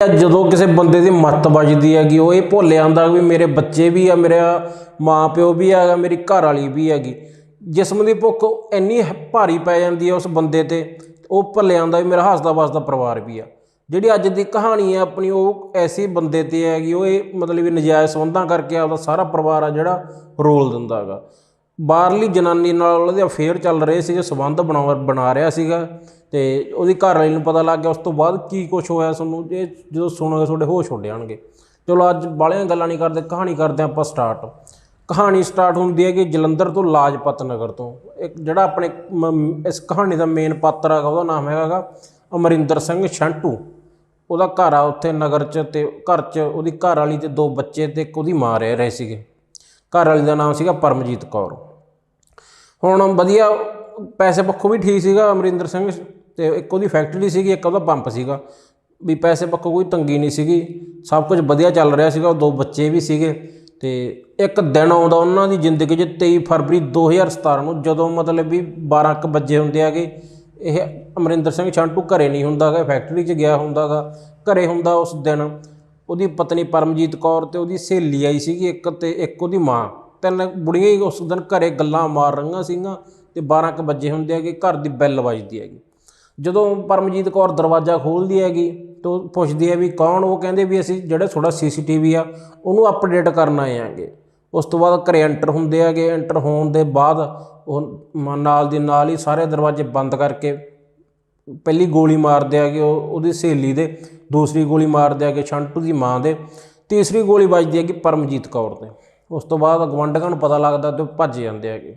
ਜਦੋਂ ਕਿਸੇ ਬੰਦੇ ਦੀ ਮੱਤ ਵੱਜਦੀ ਹੈਗੀ, ਉਹ ਇਹ ਭੁੱਲ ਜਾਂਦਾ ਵੀ ਮੇਰੇ ਬੱਚੇ ਵੀ ਆ, ਮੇਰਾ ਮਾਂ ਪਿਓ ਵੀ ਹੈਗਾ ਮੇਰੀ ਘਰ ਵਾਲੀ ਵੀ ਹੈਗੀ। ਜਿਸਮ ਦੀ ਭੁੱਖ ਇੰਨੀ ਭਾਰੀ ਪੈ ਜਾਂਦੀ ਹੈ ਉਸ ਬੰਦੇ ਤੇ, ਉਹ ਭੁੱਲ ਜਾਂਦਾ ਵੀ ਮੇਰਾ ਹੱਸਦਾ ਵਸਦਾ ਪਰਿਵਾਰ ਵੀ ਆ। ਜਿਹੜੀ ਅੱਜ ਦੀ ਕਹਾਣੀ ਹੈ ਆਪਣੀ, ਉਹ ਐਸੀ ਬੰਦੇ ਤੇ ਹੈਗੀ, ਉਹ ਇਹ ਮਤਲਬ ਵੀ ਨਜਾਇਜ਼ ਸੰਬੰਧਾਂ ਕਰਕੇ ਆਪਦਾ ਸਾਰਾ ਪਰਿਵਾਰ ਆ ਜਿਹੜਾ ਰੋਲ ਦਿੰਦਾ ਹੈਗਾ। ਬਾਹਰਲੀ ਜਨਾਨੀ ਨਾਲ ਉਹਦੇ ਅਫੇਅਰ ਚੱਲ ਰਹੇ ਸੀਗੇ ਸਬੰਧ ਬਣਾ ਬਣਾ ਰਿਹਾ ਸੀਗਾ। ਤੇ ਉਹਦੀ ਘਰ ਵਾਲੀ ਨੂੰ ਪਤਾ ਲੱਗ ਗਿਆ ਉਸ ਤੋਂ ਬਾਅਦ ਕੀ ਕੁਝ ਹੋਇਆ ਤੁਹਾਨੂੰ, ਇਹ ਜਦੋਂ ਸੁਣੋਗੇ ਤੁਹਾਡੇ ਹੋਸ਼ ਉੱਡ ਜਾਣਗੇ। ਚਲੋ ਅੱਜ ਬਾਹਲੀਆਂ ਗੱਲਾਂ ਨਹੀਂ ਕਰਦੇ, ਕਹਾਣੀ ਕਰਦੇ ਆਪਾਂ ਸਟਾਰਟ ਕਹਾਣੀ ਸਟਾਰਟ ਹੁੰਦੀ ਹੈ ਕਿ ਜਲੰਧਰ ਤੋਂ ਲਾਜਪਤ ਨਗਰ ਤੋਂ। ਇੱਕ ਜਿਹੜਾ ਆਪਣੇ ਮ- ਇਸ ਕਹਾਣੀ ਦਾ ਮੇਨ ਪਾਤਰ ਹੈਗਾ, ਉਹਦਾ ਨਾਮ ਹੈਗਾ ਅਮਰਿੰਦਰ ਸਿੰਘ ਸ਼ੰਟੂ ਉਹਦਾ ਘਰ ਆ ਉੱਥੇ ਨਗਰ 'ਚ ਤੇ ਘਰ 'ਚ ਉਹਦੀ ਘਰ ਵਾਲੀ ਤੇ ਦੋ ਬੱਚੇ ਤੇ ਇੱਕ ਉਹਦੀ ਮਾਂ ਰਹਿ ਰਹੇ ਸੀਗੇ। ਘਰ ਵਾਲੀ ਦਾ ਨਾਮ ਸੀਗਾ ਪਰਮਜੀਤ ਕੌਰ। ਹੁਣ ਵਧੀਆ ਪੈਸੇ ਪੱਖੋਂ ਵੀ ਠੀਕ ਸੀਗਾ ਅਮਰਿੰਦਰ ਸਿੰਘ ਤੇ ਇੱਕ ਉਹਦੀ ਫੈਕਟਰੀ ਸੀਗੀ, ਇੱਕ ਉਹਦਾ ਪੰਪ ਸੀਗਾ। ਵੀ ਪੈਸੇ ਪੱਖੋਂ ਕੋਈ ਤੰਗੀ ਨਹੀਂ ਸੀਗੀ। ਸਭ ਕੁਝ ਵਧੀਆ ਚੱਲ ਰਿਹਾ ਸੀਗਾ ਉਹ ਦੋ ਬੱਚੇ ਵੀ ਸੀਗੇ ਤੇ ਇੱਕ ਦਿਨ ਆਉਂਦਾ ਉਹਨਾਂ ਦੀ ਜ਼ਿੰਦਗੀ 'ਚ 23 ਫਰਵਰੀ 2017 ਨੂੰ, ਜਦੋਂ ਮਤਲਬ ਵੀ 12 ਕੁ ਵਜੇ ਹੁੰਦੇ ਆਗੇ ਇਹ ਅਮਰਿੰਦਰ ਸਿੰਘ ਛਾਂਟੂ ਘਰੇ ਨਹੀਂ ਹੁੰਦਾਗਾ ਫੈਕਟਰੀ 'ਚ ਗਿਆ ਹੁੰਦਾਗਾ ਘਰੇ ਹੁੰਦਾ ਉਸ ਦਿਨ। ਉਹਦੀ ਪਤਨੀ ਪਰਮਜੀਤ ਕੌਰ ਤੇ ਉਹਦੀ ਸਹੇਲੀ ਆਈ ਸੀਗੀ ਇੱਕ ਤੇ ਇੱਕ ਉਹਦੀ ਮਾਂ। ਤਿੰਨ ਬੁੜੀਆਂ ਹੀ ਉਸ ਦਿਨ ਘਰੇ ਗੱਲਾਂ ਮਾਰ ਰਹੀਆਂ ਸੀਗੀਆਂ ਤੇ 12 ਕੁ ਵਜੇ ਹੁੰਦੇ ਹੈਗੇ, ਘਰ ਦੀ ਬੈਲ ਵੱਜਦੀ ਹੈਗੀ। ਜਦੋਂ ਪਰਮਜੀਤ ਕੌਰ ਦਰਵਾਜ਼ਾ ਖੋਲ੍ਹਦੀ ਹੈਗੀ ਤਾਂ ਉਹ ਪੁੱਛਦੀ ਹੈ ਵੀ ਕੌਣ? ਉਹ ਕਹਿੰਦੇ ਵੀ ਅਸੀਂ ਜਿਹੜਾ ਤੁਹਾਡਾ ਸੀਸੀਟੀਵੀ ਆ, ਉਹਨੂੰ ਅਪਡੇਟ ਕਰਨ ਆਏ ਆਂਗੇ ਉਸ ਤੋਂ ਬਾਅਦ ਘਰੇ ਐਂਟਰ ਹੁੰਦੇ ਹੈਗੇ। ਐਂਟਰ ਹੋਣ ਦੇ ਬਾਅਦ ਉਹ ਨਾਲ ਦੀ ਨਾਲ ਹੀ ਸਾਰੇ ਦਰਵਾਜ਼ੇ ਬੰਦ ਕਰਕੇ ਪਹਿਲੀ ਗੋਲੀ ਮਾਰਦੇ ਆਗੇ ਉਹ, ਉਹਦੀ ਸਹੇਲੀ ਦੇ, ਦੂਸਰੀ ਗੋਲੀ ਮਾਰਦੇ ਆਗੇ ਛੰਟੂ ਦੀ ਮਾਂ ਦੇ, ਤੀਸਰੀ ਗੋਲੀ ਵੱਜਦੀ ਹੈਗੀ ਪਰਮਜੀਤ ਕੌਰ ਦੇ। ਉਸ ਤੋਂ ਬਾਅਦ ਗਵੰਡਕਾਂ ਨੂੰ ਪਤਾ ਲੱਗਦਾ ਤੇ ਉਹ ਭੱਜ ਜਾਂਦੇ ਹੈਗੇ।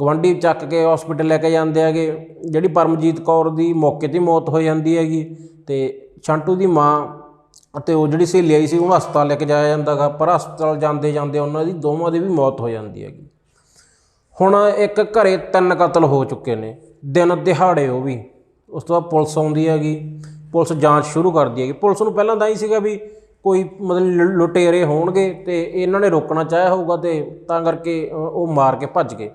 ਗਵੰਡੀ ਚੱਕ ਕੇ ਹਸਪੀਟਲ ਲੈ ਕੇ ਜਾਂਦੇ ਹੈਗੇ। ਜਿਹੜੀ ਪਰਮਜੀਤ ਕੌਰ ਦੀ ਮੌਕੇ ਤੇ ਮੌਤ ਹੋ ਜਾਂਦੀ ਹੈਗੀ ਤੇ ਸ਼ੰਟੂ ਦੀ ਮਾਂ ਅਤੇ ਉਹ ਜਿਹੜੀ ਸਹੇਲੀ ਆਈ ਸੀ, ਉਹਨੂੰ ਹਸਪਤਾਲ ਲੈ ਕੇ ਜਾਇਆ ਜਾਂਦਾਗਾ ਪਰ ਹਸਪਤਾਲ ਜਾਂਦੇ ਜਾਂਦੇ ਉਹਨਾਂ ਦੀ ਦੋਵਾਂ ਦੀ ਵੀ ਮੌਤ ਹੋ ਜਾਂਦੀ ਹੈਗੀ। ਹੁਣ ਇੱਕ ਘਰੇ ਤਿੰਨ ਕਤਲ ਹੋ ਚੁੱਕੇ ਨੇ, ਦਿਨ ਦਿਹਾੜੇ ਉਹ ਵੀ। ਉਸ ਤੋਂ ਬਾਅਦ ਪੁਲਿਸ ਆਉਂਦੀ ਹੈਗੀ, ਪੁਲਿਸ ਜਾਂਚ ਸ਼ੁਰੂ ਕਰਦੀ ਹੈਗੀ। ਪੁਲਿਸ ਨੂੰ ਪਹਿਲਾਂ ਤਾਂ ਹੀ ਸੀਗਾ ਵੀ ਕੋਈ ਮਤਲਬ ਲੁ- ਲੁਟੇਰੇ ਹੋਣਗੇ ਤੇ ਇਹਨਾਂ ਨੇ ਰੋਕਣਾ ਚਾਹਿਆ ਹੋਊਗਾ ਤੇ ਤਾਂ ਕਰਕੇ ਉਹ ਮਾਰ ਕੇ ਭੱਜ ਗਏ।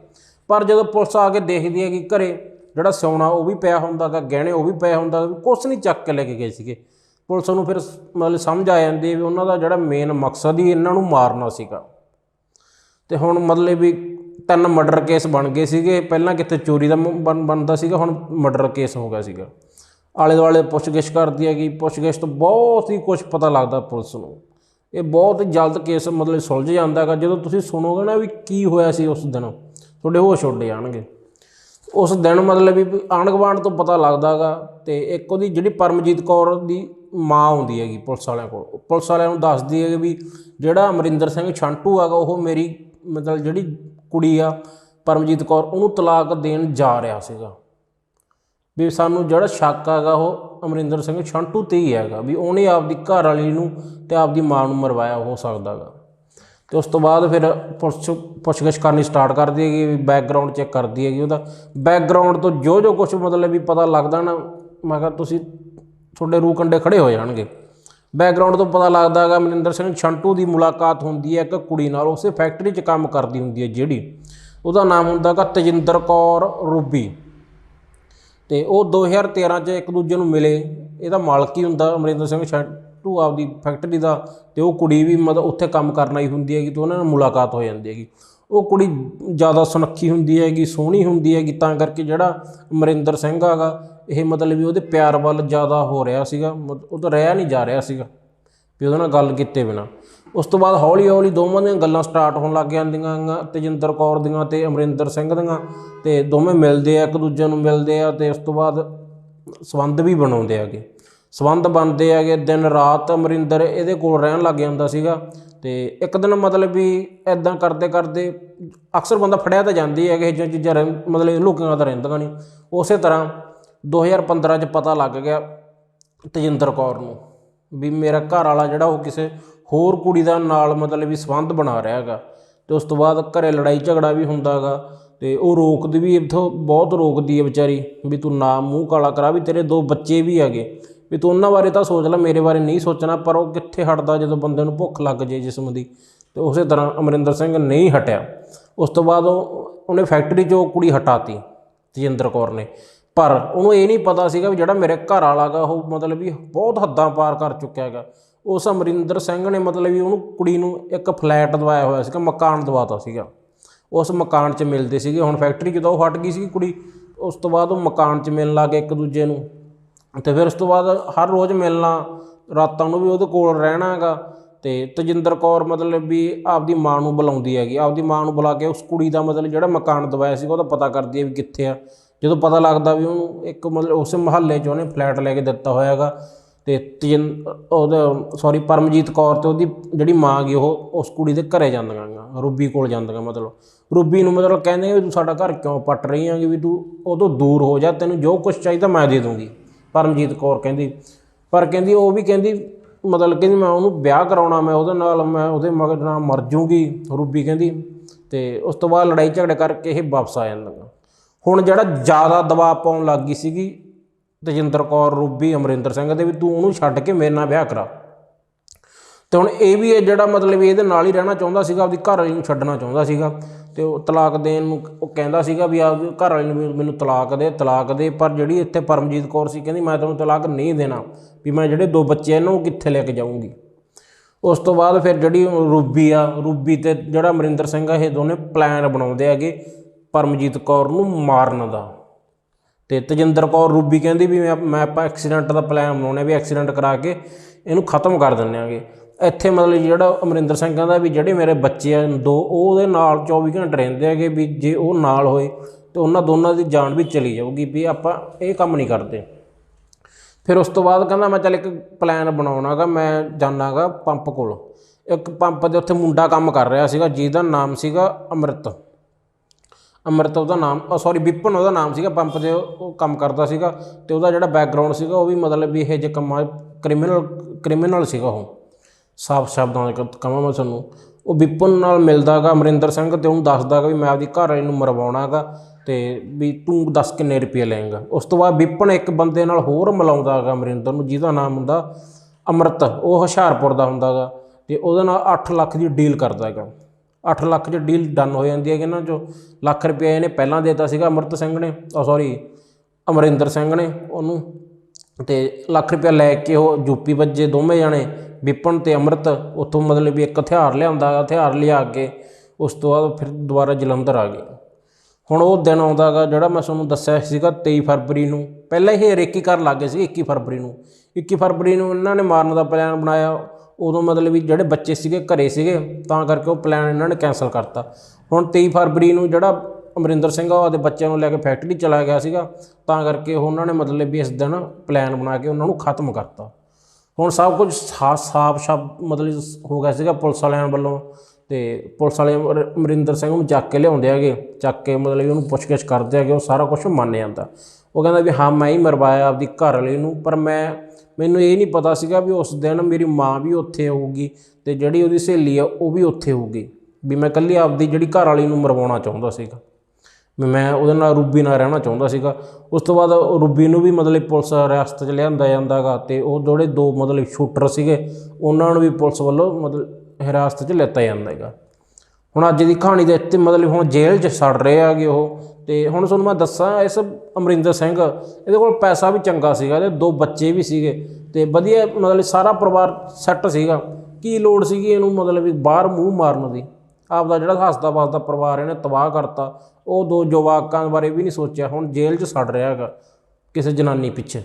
ਪਰ ਜਦੋਂ ਪੁਲਿਸ ਆ ਕੇ ਦੇਖਦੀ ਹੈ ਕਿ ਘਰੇ ਜਿਹੜਾ ਸੋਨਾ ਉਹ ਵੀ ਪਿਆ ਹੁੰਦਾਗਾ ਗਹਿਣੇ ਉਹ ਵੀ ਪਿਆ ਹੁੰਦਾ, ਕੁਛ ਨਹੀਂ ਚੱਕ ਕੇ ਲੈ ਕੇ ਗਏ ਸੀਗੇ। ਪੁਲਿਸ ਨੂੰ ਫਿਰ ਮਤਲਬ ਸਮਝ ਆ ਜਾਂਦੀ ਵੀ ਉਹਨਾਂ ਦਾ ਜਿਹੜਾ ਮੇਨ ਮਕਸਦ ਹੀ ਇਹਨਾਂ ਨੂੰ ਮਾਰਨਾ ਸੀਗਾ। ਤੇ ਹੁਣ ਮਤਲਬ ਵੀ ਤਿੰਨ ਮਰਡਰ ਕੇਸ ਬਣ ਗਏ ਸੀਗੇ। ਪਹਿਲਾਂ ਕਿਤੇ ਚੋਰੀ ਦਾ ਬਣ, ਬਣਦਾ ਸੀਗਾ, ਹੁਣ ਮਰਡਰ ਕੇਸ ਹੋ ਗਿਆ ਸੀਗਾ। ਆਲੇ ਦੁਆਲੇ ਪੁੱਛਗਿੱਛ ਕਰਦੀ ਹੈਗੀ ਪੁੱਛਗਿੱਛ ਤੋਂ ਬਹੁਤ ਹੀ ਕੁਝ ਪਤਾ ਲੱਗਦਾ ਪੁਲਿਸ ਨੂੰ। ਇਹ ਬਹੁਤ ਜਲਦ ਕੇਸ ਮਤਲਬ ਸੁਲਝ ਜਾਂਦਾ ਹੈਗਾ। ਜਦੋਂ ਤੁਸੀਂ ਸੁਣੋਗੇ ਨਾ ਵੀ ਕੀ ਹੋਇਆ ਸੀ ਉਸ ਦਿਨ ਤੁਹਾਡੇ ਹੋਸ਼ ਉੱਡ ਜਾਣਗੇ ਉਸ ਦਿਨ ਮਤਲਬ ਵੀ ਆਂਢ ਗੁਆਂਢ ਤੋਂ ਪਤਾ ਲੱਗਦਾਗਾ ਤੇ ਇੱਕ ਉਹਦੀ ਜਿਹੜੀ ਪਰਮਜੀਤ ਕੌਰ ਦੀ ਮਾਂ ਆਉਂਦੀ ਹੈਗੀ ਪੁਲਿਸ ਵਾਲਿਆਂ ਕੋਲ ਪੁਲਿਸ ਵਾਲਿਆਂ ਨੂੰ ਦੱਸਦੀ ਹੈ ਵੀ ਜਿਹੜਾ ਅਮਰਿੰਦਰ ਸਿੰਘ ਛੰਟੂ ਹੈਗਾ, ਉਹ ਮੇਰੀ ਮਤਲਬ ਜਿਹੜੀ ਕੁੜੀ ਆ ਪਰਮਜੀਤ ਕੌਰ, ਉਹਨੂੰ ਤਲਾਕ ਦੇਣ ਜਾ ਰਿਹਾ ਸੀਗਾ। ਵੀ ਸਾਨੂੰ ਜਿਹੜਾ ਸ਼ੱਕ ਹੈਗਾ, ਉਹ ਅਮਰਿੰਦਰ ਸਿੰਘ ਛੰਟੂ ਤੇ ਹੀ ਹੈਗਾ, ਵੀ ਉਹਨੇ ਆਪਦੀ ਘਰ ਵਾਲੀ ਨੂੰ ਤੇ ਆਪਦੀ ਮਾਂ ਨੂੰ ਮਰਵਾਇਆ, ਹੋ ਸਕਦਾਗਾ। ਤੇ ਉਸ ਤੋਂ ਬਾਅਦ ਫਿਰ ਪੁਲਿਸ ਪੁੱਛਗਿੱਛ ਕਰਨੀ ਸਟਾਰਟ ਕਰਦੀ ਹੈਗੀ, ਵੀ ਬੈਕਗ੍ਰਾਉਂਡ ਚੈੱਕ ਕਰਦੀ ਹੈਗੀ ਉਹਦਾ। ਬੈਕਗ੍ਰਾਉਂਡ ਤੋਂ ਜੋ ਜੋ ਕੁਝ ਮਤਲਬ ਵੀ ਪਤਾ ਲੱਗਦਾ ਨਾ, ਮੈਂ ਕਿਹਾ ਤੁਸੀਂ ਤੁਹਾਡੇ ਰੂਹ ਕੰਡੇ ਖੜੇ ਹੋ ਜਾਣਗੇ। ਬੈਕਗ੍ਰਾਉਂਡ ਤੋਂ ਪਤਾ ਲੱਗਦਾ ਹੈਗਾ, ਮਨਿੰਦਰ ਸਿੰਘ ਛੰਟੂ ਦੀ ਮੁਲਾਕਾਤ ਹੁੰਦੀ ਹੈ, ਇੱਕ ਕੁੜੀ ਨਾਲ, ਉਸੇ ਫੈਕਟਰੀ 'ਚ ਕੰਮ ਕਰਦੀ ਹੁੰਦੀ ਹੈ ਜਿਹੜੀ। ਉਹਦਾ ਨਾਮ ਹੁੰਦਾ ਹੈਗਾ ਤਜਿੰਦਰ ਕੌਰ ਰੂਬੀ। ਤੇ ਉਹ 2013 ਚ ਇੱਕ ਦੂਜੇ ਨੂੰ ਮਿਲੇ, ਇਹਦਾ ਮਾਲਕ ਹੀ ਹੁੰਦਾ ਅਮਰਿੰਦਰ ਸਿੰਘ ਛੱਟੂ ਆਪਦੀ ਫੈਕਟਰੀ ਦਾ ਤੇ ਉਹ ਕੁੜੀ ਵੀ ਮਤਲਬ ਉੱਥੇ ਕੰਮ ਕਰਨ ਆਈ ਹੁੰਦੀ ਹੈਗੀ ਤੇ ਉਹਨਾਂ ਨਾਲ ਮੁਲਾਕਾਤ ਹੋ ਜਾਂਦੀ ਹੈਗੀ। ਉਹ ਕੁੜੀ ਜ਼ਿਆਦਾ ਸੁਨੱਖੀ ਹੁੰਦੀ ਹੈਗੀ, ਸੋਹਣੀ ਹੁੰਦੀ ਹੈਗੀ, ਤਾਂ ਕਰਕੇ ਜਿਹੜਾ ਅਮਰਿੰਦਰ ਸਿੰਘ ਹੈਗਾ, ਇਹ ਮਤਲਬ ਵੀ ਉਹਦੇ ਪਿਆਰ ਵੱਲ ਜ਼ਿਆਦਾ ਹੋ ਰਿਹਾ ਸੀਗਾ, ਮਤ- ਉਹ ਤਾਂ ਰਹਿ ਨਹੀਂ ਜਾ ਰਿਹਾ ਸੀਗਾ, ਵੀ ਉਹਦੇ ਨਾਲ ਗੱਲ ਕੀਤੇ ਬਿਨਾ। ਉਸ ਤੋਂ ਬਾਅਦ ਹੌਲੀ ਹੌਲੀ ਦੋਵਾਂ ਦੀਆਂ ਗੱਲਾਂ ਸਟਾਰਟ ਹੋਣ ਲੱਗ ਜਾਂਦੀਆਂ ਗਾ ਤੇਜਿੰਦਰ ਕੌਰ ਦੀਆਂ ਤੇ ਅਮਰਿੰਦਰ ਸਿੰਘ ਦੀਆਂ, ਤੇ ਦੋਵੇਂ ਮਿਲਦੇ ਆ, ਇੱਕ ਦੂਜੇ ਨੂੰ ਮਿਲਦੇ ਆ ਤੇ ਉਸ ਤੋਂ ਬਾਅਦ ਸਬੰਧ ਵੀ ਬਣਾਉਂਦੇ ਆਗੇ ਸਬੰਧ ਬਣਦੇ ਹੈਗੇ, ਦਿਨ ਰਾਤ ਅਮਰਿੰਦਰ ਇਹਦੇ ਕੋਲ ਰਹਿਣ ਲੱਗ ਜਾਂਦਾ ਸੀਗਾ ਤੇ ਇੱਕ ਦਿਨ ਮਤਲਬ ਵੀ ਐਦਾਂ ਕਰਦੇ ਕਰਦੇ ਅਕਸਰ ਬੰਦਾ ਫੜਿਆ ਤਾਂ ਜਾਂਦੀ ਹੈ ਕਿ ਇਹ ਜਿਹੀਆਂ ਚੀਜ਼ਾਂ ਰਹਿ- ਮਤਲਬ ਲੁਕੀਆਂ ਤਾਂ ਰਹਿੰਦੀਆਂ ਨਹੀਂ। ਉਸੇ ਤਰ੍ਹਾਂ 2015 ਚ ਪਤਾ ਲੱਗ ਗਿਆ ਤੇਜਿੰਦਰ ਕੌਰ ਨੂੰ ਵੀ ਮੇਰਾ ਘਰ ਵਾਲਾ ਜਿਹੜਾ ਉਹ ਕਿਸੇ ਹੋਰ ਕੁੜੀ ਦਾ ਨਾਲ ਮਤਲਬ ਵੀ ਸੰਬੰਧ ਬਣਾ ਰਿਹਾ ਹੈਗਾ ਤੇ ਉਸ ਤੋਂ ਬਾਅਦ ਘਰੇ ਲੜਾਈ ਝਗੜਾ ਵੀ ਹੁੰਦਾ ਹੈਗਾ ਤੇ ਉਹ ਰੋਕਦੀ ਵੀ ਇਥੋਂ, ਬਹੁਤ ਰੋਕਦੀ ਹੈ ਵਿਚਾਰੀ ਵੀ ਤੂੰ ਨਾ ਮੂੰਹ ਕਾਲਾ ਕਰਾ ਵੀ ਤੇਰੇ ਦੋ ਬੱਚੇ ਵੀ ਹੈਗੇ। ਵੀ ਤੂੰ ਉਹਨਾਂ ਬਾਰੇ ਤਾਂ ਸੋਚ ਲੈ, ਮੇਰੇ ਬਾਰੇ ਨਹੀਂ ਸੋਚਣਾ, ਪਰ ਉਹ ਕਿੱਥੇ ਹਟਦਾ ਜਦੋਂ ਬੰਦੇ ਨੂੰ ਭੁੱਖ ਲੱਗ ਜੇ ਜਿਸਮ ਦੀ। ਤੇ ਉਸੇ ਤਰ੍ਹਾਂ ਅਮਰਿੰਦਰ ਸਿੰਘ ਨਹੀਂ ਹਟਿਆ। ਉਸ ਤੋਂ ਬਾਅਦ ਉਹ, ਉਹਨੇ ਫੈਕਟਰੀ 'ਚੋਂ ਉਹ ਕੁੜੀ ਹਟਾਤੀ, ਤਜਿੰਦਰ ਕੌਰ ਨੇ। ਪਰ ਉਹਨੂੰ ਇਹ ਨਹੀਂ ਪਤਾ ਸੀਗਾ ਵੀ ਜਿਹੜਾ ਮੇਰੇ ਘਰ ਵਾਲਾ ਗਾ, ਉਹ ਮਤਲਬ ਵੀ ਬਹੁਤ ਹੱਦਾਂ ਪਾਰ ਕਰ ਚੁੱਕਿਆ ਹੈਗਾ ਉਸ ਅਮਰਿੰਦਰ ਸਿੰਘ ਨੇ ਮਤਲਬ ਵੀ ਉਹਨੂੰ ਕੁੜੀ ਨੂੰ ਇੱਕ ਫਲੈਟ ਦਵਾਇਆ ਹੋਇਆ ਸੀਗਾ, ਮਕਾਨ ਦਵਾਤਾ ਸੀਗਾ। ਉਸ ਮਕਾਨ 'ਚ ਮਿਲਦੇ ਸੀਗੇ। ਹੁਣ ਫੈਕਟਰੀ ਜਦੋਂ ਉਹ ਹਟ ਗਈ ਸੀ ਕੁੜੀ, ਉਸ ਤੋਂ ਬਾਅਦ ਉਹ ਮਕਾਨ 'ਚ ਮਿਲਣ ਲੱਗ ਗਏ ਇੱਕ ਦੂਜੇ ਨੂੰ। ਤੇ ਫਿਰ ਉਸ ਤੋਂ ਬਾਅਦ ਹਰ ਰੋਜ਼ ਮਿਲਣਾ, ਰਾਤਾਂ ਨੂੰ ਵੀ ਉਹਦੇ ਕੋਲ ਰਹਿਣਾ ਹੈਗਾ ਤੇ ਤਜਿੰਦਰ ਕੌਰ ਮਤਲਬ ਵੀ ਆਪਦੀ ਮਾਂ ਨੂੰ ਬੁਲਾਉਂਦੀ ਹੈਗੀ, ਆਪਦੀ ਮਾਂ ਨੂੰ ਬੁਲਾ ਕੇ ਉਸ ਕੁੜੀ ਦਾ ਮਤਲਬ ਜਿਹੜਾ ਮਕਾਨ ਦਵਾਇਆ ਸੀਗਾ, ਉਹਦਾ ਪਤਾ ਕਰਦੀ ਹੈ ਵੀ ਕਿੱਥੇ ਆ। ਜਦੋਂ ਪਤਾ ਲੱਗਦਾ ਵੀ ਉਹਨੂੰ ਇੱਕ ਮਤਲਬ ਉਸੇ ਮਹੱਲੇ 'ਚ ਉਹਨੇ ਫਲੈਟ ਲੈ ਕੇ ਦਿੱਤਾ ਹੋਇਆ ਹੈਗਾ ਤੇ ਤਜਿੰ, ਉਹਦਾ ਸੌਰੀ ਪਰਮਜੀਤ ਕੌਰ ਤੇ ਉਹਦੀ ਜਿਹੜੀ ਮਾਂ ਗਈ ਉਹ ਉਸ ਕੁੜੀ ਦੇ ਘਰੇ ਜਾਂਦੀਆਂ ਗਾ ਰੂਬੀ ਕੋਲ ਜਾਂਦੀਆਂ ਮਤਲਬ। ਰੂਬੀ ਨੂੰ ਮਤਲਬ ਕਹਿੰਦੇ ਵੀ ਤੂੰ ਸਾਡਾ ਘਰ ਕਿਉਂ ਪੱਟ ਰਹੀ ਹੈਗੀ ਵੀ ਤੂੰ ਉਹ ਦੂਰ ਹੋ ਜਾ, ਤੈਨੂੰ ਜੋ ਕੁਝ ਚਾਹੀਦਾ ਮੈਂ ਦੇ ਦੂੰਗੀ। ਪਰਮਜੀਤ ਕੌਰ ਕਹਿੰਦੀ, ਪਰ ਕਹਿੰਦੀ ਉਹ ਵੀ ਕਹਿੰਦੀ, ਮਤਲਬ ਕਹਿੰਦੀ ਮੈਂ ਉਹਨੂੰ ਵਿਆਹ ਕਰਾਉਣਾ, ਮੈਂ ਉਹਦੇ ਨਾਲ, ਮੈਂ ਉਹਦੇ ਮਗਰ ਨਾਲ ਮਰ ਜੂੰਗੀ ਰੂਬੀ ਕਹਿੰਦੀ, ਤੇ ਉਸ ਤੋਂ ਬਾਅਦ ਲੜਾਈ ਝਗੜੇ ਕਰਕੇ ਇਹ ਵਾਪਸ ਆ ਜਾਂਦੀਆਂ ਹੁਣ ਜਿਹੜਾ ਜ਼ਿਆਦਾ ਦਬਾਅ ਪਾਉਣ ਲੱਗ ਗਈ ਸੀਗੀ, ਤਜਿੰਦਰ ਕੌਰ, ਰੂਬੀ, ਅਮਰਿੰਦਰ ਸਿੰਘ ਦੇ ਵੀ ਤੂੰ ਉਹਨੂੰ ਛੱਡ ਕੇ ਮੇਰੇ ਨਾਲ ਵਿਆਹ ਕਰਾ। ਤੇ ਹੁਣ ਇਹ ਵੀ ਇਹ ਜਿਹੜਾ ਮਤਲਬ ਇਹਦੇ ਨਾਲ ਹੀ ਰਹਿਣਾ ਚਾਹੁੰਦਾ ਸੀਗਾ, ਆਪਦੀ ਘਰ ਵਾਲੀ ਨੂੰ ਛੱਡਣਾ ਚਾਹੁੰਦਾ ਸੀਗਾ ਤੇ ਉਹ ਤਲਾਕ ਦੇਣ ਨੂੰ ਉਹ ਕਹਿੰਦਾ ਸੀਗਾ ਵੀ ਆਪ ਘਰ ਵਾਲੇ ਨੂੰ ਵੀ ਮੈਨੂੰ ਤਲਾਕ ਦੇ ਤਲਾਕ ਦੇ, ਪਰ ਜਿਹੜੀ ਇੱਥੇ ਪਰਮਜੀਤ ਕੌਰ ਸੀ ਕਹਿੰਦੀ ਮੈਂ ਤੈਨੂੰ ਤਲਾਕ ਨਹੀਂ ਦੇਣਾ, ਵੀ ਮੈਂ ਜਿਹੜੇ ਦੋ ਬੱਚੇ ਆ ਇਹਨਾਂ ਨੂੰ ਕਿੱਥੇ ਲੈ ਕੇ ਜਾਊਂਗੀ। ਉਸ ਤੋਂ ਬਾਅਦ ਫਿਰ ਜਿਹੜੀ ਰੂਬੀ ਆ, ਰੂਬੀ ਤੇ ਜਿਹੜਾ ਅਮਰਿੰਦਰ ਸਿੰਘ ਆ, ਇਹ ਦੋਨੇ ਪਲਾਨ ਬਣਾਉਂਦੇ ਹੈਗੇ ਪਰਮਜੀਤ ਕੌਰ ਨੂੰ ਮਾਰਨ ਦਾ। ਤੇ ਤਜਿੰਦਰ ਕੌਰ, ਰੂਬੀ ਕਹਿੰਦੀ ਵੀ ਮੈਂ ਮੈਂ ਆਪਾਂ ਐਕਸੀਡੈਂਟ ਦਾ ਪਲਾਨ ਬਣਾਉਣੇ ਵੀ ਐਕਸੀਡੈਂਟ ਕਰਾ ਕੇ ਇਹਨੂੰ ਖਤਮ ਕਰ ਦਿੰਦੇ ਆਂਗੇ। ਇੱਥੇ ਮਤਲਬ ਜਿਹੜਾ ਅਮਰਿੰਦਰ ਸਿੰਘ ਕਹਿੰਦਾ ਵੀ ਜਿਹੜੇ ਮੇਰੇ ਬੱਚੇ ਆ ਦੋ, ਉਹਦੇ ਨਾਲ 24 ਘੰਟੇ ਰਹਿੰਦੇ ਹੈਗੇ ਵੀ ਜੇ ਉਹ ਨਾਲ ਹੋਏ ਤੇ ਉਹਨਾਂ ਦੋਨਾਂ ਦੀ ਜਾਨ ਵੀ ਚਲੀ ਜਾਊਗੀ ਵੀ ਆਪਾਂ ਇਹ ਕੰਮ ਨਹੀਂ ਕਰਦੇ। ਫਿਰ ਉਸ ਤੋਂ ਬਾਅਦ ਕਹਿੰਦਾ ਮੈਂ ਚੱਲ ਇੱਕ ਪਲਾਨ ਬਣਾਉਣਾਗਾ, ਮੈਂ ਜਾਣਾਗਾ ਪੰਪ ਕੋਲ। ਇੱਕ ਪੰਪ ਦੇ ਉੱਥੇ ਮੁੰਡਾ ਕੰਮ ਕਰ ਰਿਹਾ ਸੀਗਾ, ਜਿਹਦਾ ਨਾਮ ਸੀਗਾ ਅੰਮ੍ਰਿਤ। ਅੰਮ੍ਰਿਤ ਉਹਦਾ ਨਾਮ ਸੌਰੀ ਵਿਪਨ ਉਹਦਾ ਨਾਮ ਸੀਗਾ ਪੰਪ ਦੇ ਉਹ ਉਹ ਕੰਮ ਕਰਦਾ ਸੀਗਾ ਤੇ ਉਹਦਾ ਜਿਹੜਾ ਬੈਕਗ੍ਰਾਉਂਡ ਸੀਗਾ ਉਹ ਵੀ ਮਤਲਬ ਵੀ ਇਹ ਜੇ ਕੰਮਾਂ ਕ੍ਰਿਮੀਨਲ ਕ੍ਰਿਮੀਨਲ ਸੀਗਾ ਉਹ। ਸਾਫ਼ ਸ਼ਬਦਾਂ ਵਿੱਚ ਕਹਾਂ ਮੈਂ ਤੁਹਾਨੂੰ। ਉਹ ਵਿਪਨ ਨਾਲ ਮਿਲਦਾਗਾ, ਅਮਰਿੰਦਰ ਸਿੰਘ ਤੇ ਉਹਨੂੰ ਦੱਸਦਾਗਾ ਵੀ ਮੈਂ ਆਪਦੀ ਘਰ ਵਾਲੀ ਨੂੰ ਮਰਵਾਉਣਾਗਾ ਤੇ ਵੀ ਤੂੰ ਦੱਸ ਕਿੰਨੇ ਰੁਪਏ ਲਏਗਾ। ਉਸ ਤੋਂ ਬਾਅਦ ਵਿਪਨ ਇੱਕ ਬੰਦੇ ਨਾਲ ਹੋਰ ਮਿਲਾਉਂਦਾਗਾ ਅਮਰਿੰਦਰ ਨੂੰ, ਜਿਹਦਾ ਨਾਮ ਹੁੰਦਾ ਅੰਮ੍ਰਿਤ। ਉਹ ਹੁਸ਼ਿਆਰਪੁਰ ਦਾ ਹੁੰਦਾਗਾ ਤੇ ਉਹਦੇ ਨਾਲ 8 ਲੱਖ ਦੀ ਡੀਲ ਕਰਦਾ ਹੈਗਾ 8 ਲੱਖ ਦੀ ਡੀਲ ਡਨ ਹੋ ਜਾਂਦੀ ਹੈ ਕਿ ਨਾ ਜੋ ਲੱਖ ਰੁਪਏ ਇਹਨੇ ਪਹਿਲਾਂ ਦੇਤਾ ਸੀਗਾ ਅੰਮ੍ਰਿਤ ਸਿੰਘ ਨੇ ਉਹ ਸੌਰੀ ਅਮਰਿੰਦਰ ਸਿੰਘ ਨੇ ਉਹਨੂੰ। ਤੇ ਲੱਖ ਰੁਪਏ ਲੈ ਕੇ ਉਹ ਯੂਪੀ ਵੱਜੇ ਦੋਵੇਂ ਜਾਣੇ ਵਿਪਨ ਤੇ ਅੰਮ੍ਰਿਤ, ਉੱਥੋਂ ਮਤਲਬ ਵੀ ਇੱਕ ਹਥਿਆਰ ਲਿਆਉਂਦਾ, ਹਥਿਆਰ ਲਿਆ ਕੇ ਉਸ ਤੋਂ ਬਾਅਦ ਫਿਰ ਦੁਬਾਰਾ ਜਲੰਧਰ ਆ ਗਏ ਹੁਣ ਉਹ ਦਿਨ ਆਉਂਦਾਗਾ ਜਿਹੜਾ ਮੈਂ ਤੁਹਾਨੂੰ ਦੱਸਿਆ ਸੀਗਾ 23 ਫਰਵਰੀ ਨੂੰ। ਪਹਿਲਾਂ ਇਹ ਰੇਕੀ ਕਰਨ ਲੱਗ ਗਏ ਸੀ 21 ਫਰਵਰੀ ਨੂੰ। 21 ਫਰਵਰੀ ਨੂੰ ਇਹਨਾਂ ਨੇ ਮਾਰਨ ਦਾ ਪਲਾਨ ਬਣਾਇਆ। ਉਦੋਂ ਮਤਲਬ ਵੀ ਜਿਹੜੇ ਬੱਚੇ ਸੀਗੇ, ਘਰੇ ਸੀਗੇ, ਤਾਂ ਕਰਕੇ ਉਹ ਪਲਾਨ ਇਹਨਾਂ ਨੇ ਕੈਨਸਲ ਕਰਤਾ। ਹੁਣ 23 ਫਰਵਰੀ ਨੂੰ ਜਿਹੜਾ ਅਮਰਿੰਦਰ ਸਿੰਘ ਉਹਦੇ ਬੱਚਿਆਂ ਨੂੰ ਲੈ ਕੇ ਫੈਕਟਰੀ ਚਲਾ ਗਿਆ ਸੀਗਾ। ਤਾਂ ਕਰਕੇ ਉਹਨਾਂ ਨੇ ਮਤਲਬ ਵੀ ਇਸ ਦਿਨ ਪਲਾਨ ਬਣਾ ਕੇ ਉਹਨਾਂ ਨੂੰ ਖਤਮ ਕਰਤਾ। ਹੁਣ ਸਭ ਕੁਝ ਸਾਫ਼ ਸਾਫ਼ ਮਤਲਬ ਹੋ ਗਿਆ ਸੀਗਾ ਪੁਲਿਸ ਵਾਲਿਆਂ ਵੱਲੋਂ ਤੇ ਪੁਲਿਸ ਵਾਲੇ ਅਮਰ- ਅਮਰਿੰਦਰ ਸਿੰਘ ਨੂੰ ਚੱਕ ਕੇ ਲਿਆਉਂਦੇ ਹੈਗੇ, ਚੱਕ ਕੇ ਮਤਲਬ ਉਹਨੂੰ ਪੁੱਛਗਿੱਛ ਕਰਦੇ ਹੈਗੇ, ਉਹ ਸਾਰਾ ਕੁਝ ਮੰਨ ਜਾਂਦਾ। ਉਹ ਕਹਿੰਦਾ ਵੀ ਹਾਂ, ਮੈਂ ਹੀ ਮਰਵਾਇਆ ਆਪਦੀ ਘਰ ਵਾਲੀ ਨੂੰ, ਪਰ ਮੈਂ, ਮੈਨੂੰ ਇਹ ਨਹੀਂ ਪਤਾ ਸੀਗਾ ਵੀ ਉਸ ਦਿਨ ਮੇਰੀ ਮਾਂ ਵੀ ਉੱਥੇ ਹੋਊਗੀ ਤੇ ਜਿਹੜੀ ਉਹਦੀ ਸਹੇਲੀ ਆ, ਉਹ ਵੀ ਉੱਥੇ ਹੋਊਗੀ, ਵੀ ਮੈਂ ਇਕੱਲੀ ਆਪਦੀ ਜਿਹੜੀ ਘਰ ਵਾਲੀ ਨੂੰ ਮਰਵਾਉਣਾ ਚਾਹੁੰਦਾ ਸੀਗਾ। ਮੈਂ ਉਹਦੇ ਨਾਲ ਰੂਬੀ ਨਾਲ ਰਹਿਣਾ ਚਾਹੁੰਦਾ ਸੀਗਾ। ਉਸ ਤੋਂ ਬਾਅਦ ਰੂਬੀ ਨੂੰ ਵੀ ਮਤਲਬ ਪੁਲਿਸ ਰਿਆਸਤ 'ਚ ਲਿਆਂਦਾ ਜਾਂਦਾਗਾ ਤੇ ਉਹ ਜਿਹੜੇ ਦੋ ਮਤਲਬ ਸ਼ੂਟਰ ਸੀਗੇ, ਉਹਨਾਂ ਨੂੰ ਵੀ ਪੁਲਿਸ ਵੱਲੋਂ ਮਤਲਬ ਹਿਰਾਸਤ 'ਚ ਲਿੱਤਾ ਜਾਂਦਾ ਹੈਗਾ ਹੁਣ ਅੱਜ ਦੀ ਕਹਾਣੀ ਦੇ ਇੱਥੇ ਮਤਲਬ ਹੁਣ ਜੇਲ੍ਹ 'ਚ ਸੜ ਰਹੇ ਆਗੇ ਉਹ ਤੇ ਹੁਣ ਤੁਹਾਨੂੰ ਮੈਂ ਦੱਸਾਂ ਇਸ ਅਮਰਿੰਦਰ ਸਿੰਘ, ਇਹਦੇ ਕੋਲ ਪੈਸਾ ਵੀ ਚੰਗਾ ਸੀਗਾ, ਇਹਦੇ ਦੋ ਬੱਚੇ ਵੀ ਸੀਗੇ ਤੇ ਵਧੀਆ ਮਤਲਬ ਸਾਰਾ ਪਰਿਵਾਰ ਸੈੱਟ ਸੀਗਾ। ਕੀ ਲੋੜ ਸੀਗੀ ਇਹਨੂੰ ਮਤਲਬ ਬਾਹਰ ਮੂੰਹ ਮਾਰਨ ਦੀ? ਆਪਦਾ ਜਿਹੜਾ ਹੱਸਦਾ ਵਸਦਾ ਪਰਿਵਾਰ ਇਹਨੇ ਤਬਾਹ ਕਰਤਾ, ਉਹ ਦੋ ਜਵਾਕਾਂ ਬਾਰੇ ਵੀ ਨਹੀਂ ਸੋਚਿਆ, ਹੁਣ ਜੇਲ੍ਹ 'ਚ ਸੜ ਰਿਹਾ ਹੈਗਾ, ਕਿਸੇ ਜਨਾਨੀ ਪਿੱਛੇ।